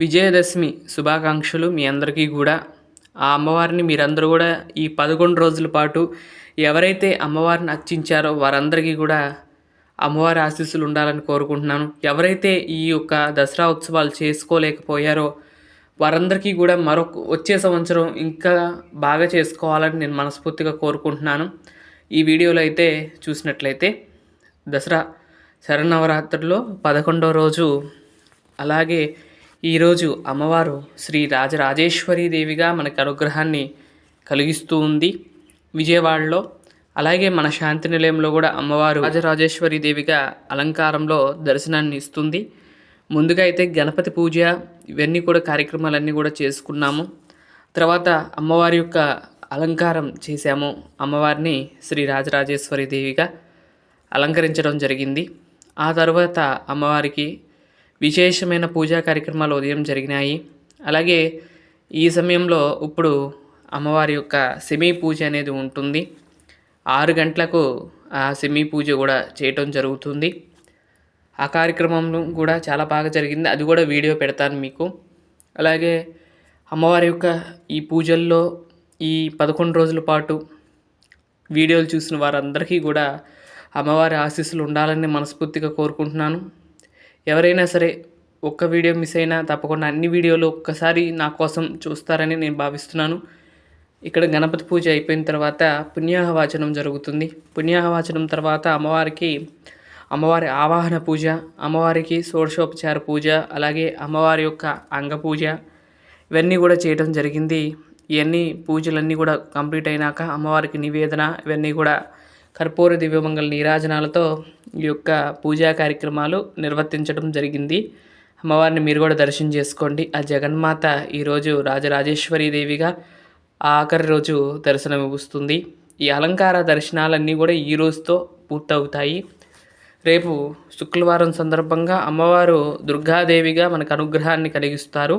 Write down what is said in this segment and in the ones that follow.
విజయదశమి శుభాకాంక్షలు మీ అందరికీ కూడా. ఆ అమ్మవారిని మీరందరూ కూడా ఈ పదకొండు రోజుల పాటు ఎవరైతే అమ్మవారిని అర్చించారో వారందరికీ కూడా అమ్మవారి ఆశీస్సులు ఉండాలని కోరుకుంటున్నాను. ఎవరైతే ఈ యొక్క దసరా ఉత్సవాలు చేసుకోలేకపోయారో వారందరికీ కూడా మరొక వచ్చే సంవత్సరం ఇంకా బాగా చేసుకోవాలని నేను మనస్ఫూర్తిగా కోరుకుంటున్నాను. ఈ వీడియోలో అయితే చూసినట్లయితే దసరా శరణవరాత్రిలో పదకొండో రోజు అలాగే ఈరోజు అమ్మవారు శ్రీ రాజరాజేశ్వరి దేవిగా మనకు అనుగ్రహాన్ని కలిగిస్తూ ఉంది. విజయవాడలో అలాగే మన శాంతి నిలయంలో కూడా అమ్మవారు రాజరాజేశ్వరి దేవిగా అలంకారంలో దర్శనాన్ని ఇస్తుంది. ముందుగా అయితే గణపతి పూజ ఇవన్నీ కూడా కార్యక్రమాలన్నీ కూడా చేసుకున్నాము. తర్వాత అమ్మవారి యొక్క అలంకారం చేశాము. అమ్మవారిని శ్రీ రాజరాజేశ్వరి దేవిగా అలంకరించడం జరిగింది. ఆ తర్వాత అమ్మవారికి విశేషమైన పూజా కార్యక్రమాలు ఉదయం జరిగినాయి. అలాగే ఈ సమయంలో ఇప్పుడు అమ్మవారి యొక్క సెమీ పూజ అనేది ఉంటుంది. ఆరు గంటలకు ఆ సెమీ పూజ కూడా చేయటం జరుగుతుంది. ఆ కార్యక్రమం కూడా చాలా బాగా జరిగింది. అది కూడా వీడియో పెడతాను మీకు. అలాగే అమ్మవారి యొక్క ఈ పూజల్లో ఈ పదకొండు రోజుల పాటు వీడియోలు చూసిన వారందరికీ కూడా అమ్మవారి ఆశీస్సులు ఉండాలని మనస్ఫూర్తిగా కోరుకుంటున్నాను. ఎవరైనా సరే ఒక్క వీడియో మిస్ అయినా తప్పకుండా అన్ని వీడియోలు ఒక్కసారి నా కోసం చూస్తారని నేను భావిస్తున్నాను. ఇక్కడ గణపతి పూజ అయిపోయిన తర్వాత పుణ్యాహవాచనం జరుగుతుంది. పుణ్యాహవాచనం తర్వాత అమ్మవారికి అమ్మవారి ఆవాహన పూజ అమ్మవారికి షోడశోపచార పూజ అలాగే అమ్మవారి యొక్క అంగ పూజ ఇవన్నీ కూడా చేయడం జరిగింది. ఇవన్నీ పూజలన్నీ కూడా కంప్లీట్ అయినాక అమ్మవారికి నివేదన ఇవన్నీ కూడా కర్పూర దివ్యమంగళ నీరాజనాలతో ఈ యొక్క పూజా కార్యక్రమాలు నిర్వర్తించడం జరిగింది. అమ్మవారిని మీరు కూడా దర్శనం చేసుకోండి. ఆ జగన్మాత ఈరోజు రాజరాజేశ్వరి దేవిగా ఆఖరి రోజు దర్శనం ఇస్తుంది ఈ అలంకార దర్శనాలన్నీ కూడా ఈ రోజుతో పూర్తవుతాయి. రేపు శుక్రవారం సందర్భంగా అమ్మవారు దుర్గాదేవిగా మనకు అనుగ్రహాన్ని కలిగిస్తారు.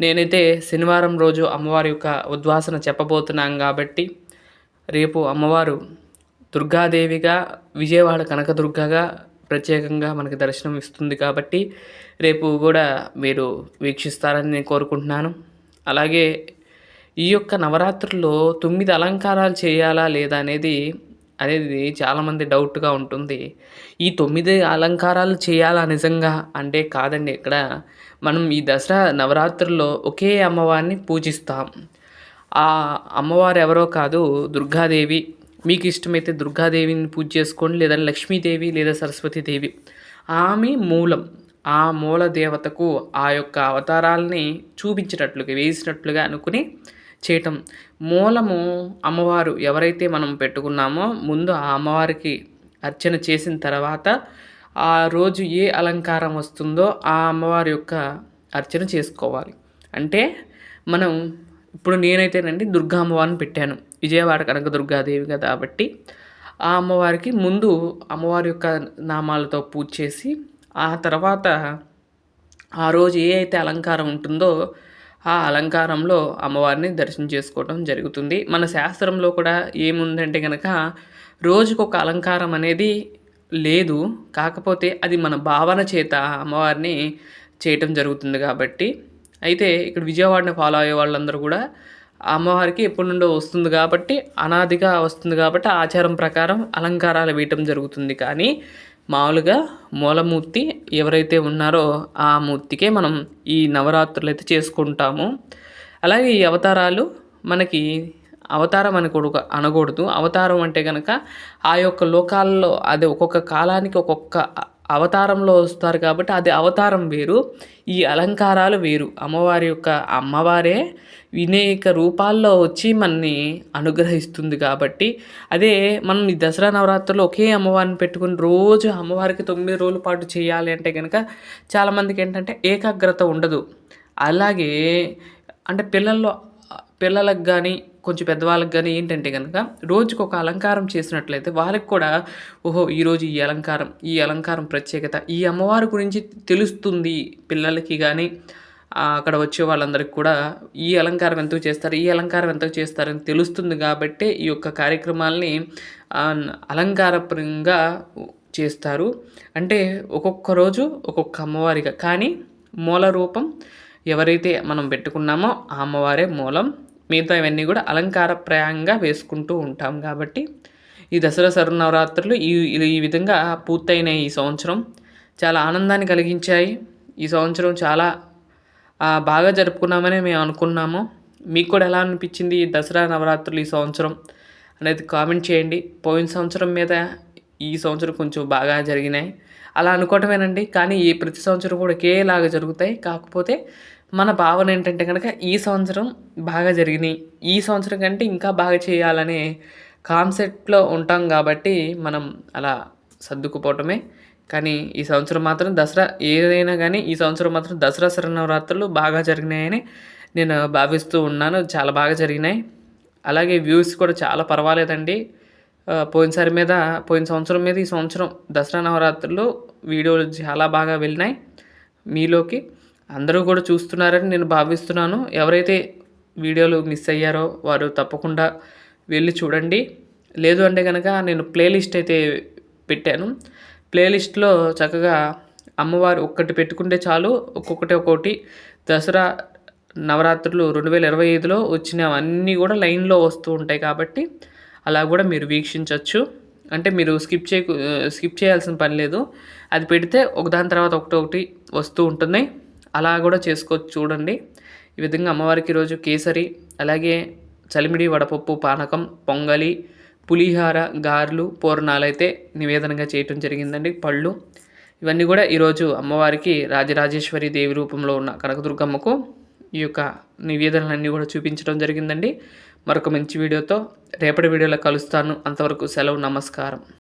నేనైతే శనివారం రోజు అమ్మవారి యొక్క ఉద్వాసన చెప్పబోతున్నాం కాబట్టి రేపు అమ్మవారు దుర్గాదేవిగా విజయవాడ కనకదుర్గగా ప్రత్యేకంగా మనకి దర్శనం ఇస్తుంది కాబట్టి రేపు కూడా మీరు వీక్షిస్తారని నేను కోరుకుంటున్నాను. అలాగే ఈ యొక్క నవరాత్రుల్లో తొమ్మిది అలంకారాలు చేయాలా లేదా అనేది అనేది చాలామంది డౌట్గా ఉంటుంది. ఈ తొమ్మిది అలంకారాలు చేయాలా నిజంగా అంటే కాదండి ఇక్కడ మనం ఈ దసరా నవరాత్రుల్లో ఒకే అమ్మవారిని పూజిస్తాం. ఆ అమ్మవారు ఎవరో కాదు దుర్గాదేవి. మీకు ఇష్టమైతే దుర్గాదేవిని పూజ చేసుకోండి లేదా లక్ష్మీదేవి లేదా సరస్వతీదేవి. ఆమె మూలం ఆ మూల దేవతకు ఆ యొక్క అవతారాలని చూపించినట్లుగా వేసినట్లుగా అనుకుని చేయటం. మూలము అమ్మవారు ఎవరైతే మనం పెట్టుకున్నామో ముందు ఆ అమ్మవారికి అర్చన చేసిన తర్వాత ఆ రోజు ఏ అలంకారం వస్తుందో ఆ అమ్మవారి యొక్క అర్చన చేసుకోవాలి. అంటే మనం ఇప్పుడు నేనైతేనండి దుర్గా అమ్మవారిని పెట్టాను. విజయవాడ కనక దుర్గాదేవి కదా కాబట్టి. ఆ అమ్మవారికి ముందు అమ్మవారి యొక్క నామాలతో పూజ చేసి ఆ తర్వాత ఆ రోజు ఏ అయితే అలంకారం ఉంటుందో ఆ అలంకారంలో అమ్మవారిని దర్శనం చేసుకోవడం జరుగుతుంది. మన శాస్త్రంలో కూడా ఏముందంటే కనుక రోజుకొక ఒక అలంకారం అనేది లేదు. కాకపోతే అది మన భావన చేత అమ్మవారిని చేయటం జరుగుతుంది కాబట్టి. అయితే ఇక్కడ విజయవాడని ఫాలో అయ్యే వాళ్ళందరూ కూడా అమ్మవారికి ఎప్పటి నుండో వస్తుంది కాబట్టి అనాదిగా వస్తుంది కాబట్టి ఆచారం ప్రకారం అలంకారాలు వేయటం జరుగుతుంది. కానీ మామూలుగా మూలమూర్తి ఎవరైతే ఉన్నారో ఆ మూర్తికే మనం ఈ నవరాత్రులు అయితే చేసుకుంటాము. అలాగే ఈ అవతారాలు మనకి అవతారం అని కూడా అనకూడదు. అవతారం అంటే కనుక ఆ యొక్క లోకాల్లో అది ఒక్కొక్క కాలానికి ఒక్కొక్క అవతారంలో వస్తారు కాబట్టి అది అవతారం వేరు. ఈ అలంకారాలు వేరు. అమ్మవారి యొక్క అమ్మవారే వినేక రూపాల్లో వచ్చి మనని అనుగ్రహిస్తుంది కాబట్టి అదే మనం ఈ దసరా నవరాత్రులు ఒకే అమ్మవారిని పెట్టుకుని రోజు అమ్మవారికి తొమ్మిది రోజుల పాటు చేయాలి అంటే కనుక చాలామందికి ఏంటంటే ఏకాగ్రత ఉండదు. అలాగే అంటే పిల్లల్లో పిల్లలకు కానీ కొంచెం పెద్దవాళ్ళకి కానీ ఏంటంటే కనుక రోజుకు ఒక అలంకారం చేసినట్లయితే వాళ్ళకి కూడా ఓహో ఈరోజు ఈ అలంకారం ఈ అలంకారం ప్రత్యేకత ఈ అమ్మవారి గురించి తెలుస్తుంది పిల్లలకి కానీ అక్కడ వచ్చే వాళ్ళందరికీ కూడా ఈ అలంకారం ఎంతకు చేస్తారు ఈ అలంకారం ఎంతకు చేస్తారని తెలుస్తుంది కాబట్టి ఈ యొక్క కార్యక్రమాల్ని అలంకారపరంగా చేస్తారు. అంటే ఒక్కొక్క రోజు ఒక్కొక్క అమ్మవారిగా. కానీ మూల రూపం ఎవరైతే మనం పెట్టుకున్నామో ఆ అమ్మవారే మూలం. మిగతా ఇవన్నీ కూడా అలంకారప్రాయంగా వేసుకుంటూ ఉంటాం కాబట్టి ఈ దసరా శరన్నవరాత్రులు ఈ ఈ విధంగా పూర్తయిన ఈ సంవత్సరం చాలా ఆనందాన్ని కలిగించాయి. ఈ సంవత్సరం చాలా బాగా జరుపుకున్నామని మేము అనుకున్నాము. మీకు కూడా ఎలా అనిపించింది ఈ దసరా నవరాత్రులు ఈ సంవత్సరం అనేది కామెంట్ చేయండి. పోయిన సంవత్సరం మీద ఈ సంవత్సరం కొంచెం బాగా జరిగినాయి. అలా అనుకోవటమేనండి. కానీ ఈ ప్రతి సంవత్సరం కూడా ఒకేలాగా జరుగుతాయి. కాకపోతే మన భావన ఏంటంటే కనుక ఈ సంవత్సరం బాగా జరిగినాయి. ఈ సంవత్సరం కంటే ఇంకా బాగా చేయాలనే కాన్సెప్ట్లో ఉంటాం కాబట్టి మనం అలా సర్దుకుపోవటమే. కానీ ఈ సంవత్సరం మాత్రం దసరా ఏదైనా కానీ ఈ సంవత్సరం మాత్రం దసరా శరన్నవరాత్రులు బాగా జరిగినాయని నేను భావిస్తూ ఉన్నాను. చాలా బాగా జరిగినాయి. అలాగే వ్యూస్ కూడా చాలా పర్వాలేదండి. పోయినసారి మీద పోయిన సంవత్సరం మీద ఈ సంవత్సరం దసరా నవరాత్రులు వీడియోలు చాలా బాగా వెళ్ళినాయి మీలోకి. అందరూ కూడా చూస్తున్నారని నేను భావిస్తున్నాను. ఎవరైతే వీడియోలు మిస్ అయ్యారో వారు తప్పకుండా వెళ్ళి చూడండి. లేదు అంటే కనుక నేను ప్లేలిస్ట్ అయితే పెట్టాను. ప్లేలిస్ట్లో చక్కగా అమ్మవారు ఒక్కటి పెట్టుకుంటే చాలు. ఒక్కొక్కటి ఒక్కొక్కటి దసరా నవరాత్రులు రెండు వేల ఇరవై ఐదులో వచ్చినవన్నీ కూడా లైన్లో వస్తూ ఉంటాయి కాబట్టి అలా కూడా మీరు వీక్షించవచ్చు అంటే మీరు స్కిప్ చేయ స్కిప్ చేయాల్సిన పని లేదు. అది పెడితే ఒకదాని తర్వాత ఒకటి ఒకటి వస్తూ ఉంటుంది అలా కూడా చేసుకోవచ్చు చూడండి. ఈ విధంగా అమ్మవారికి ఈరోజు కేసరి అలాగే చలిమిడి వడపప్పు పానకం పొంగలి పులిహార గారెలు పూర్ణాలు అయితే నివేదనగా చేయటం జరిగిందండి. పళ్ళు ఇవన్నీ కూడా ఈరోజు అమ్మవారికి రాజరాజేశ్వరి దేవి రూపంలో ఉన్న కనకదుర్గమ్మకు ఈ యొక్క నివేదనలన్నీ కూడా చూపించడం జరిగిందండి. మరొక మంచి వీడియోతో రేపటి వీడియోలో కలుస్తాను. అంతవరకు సెలవు నమస్కారం.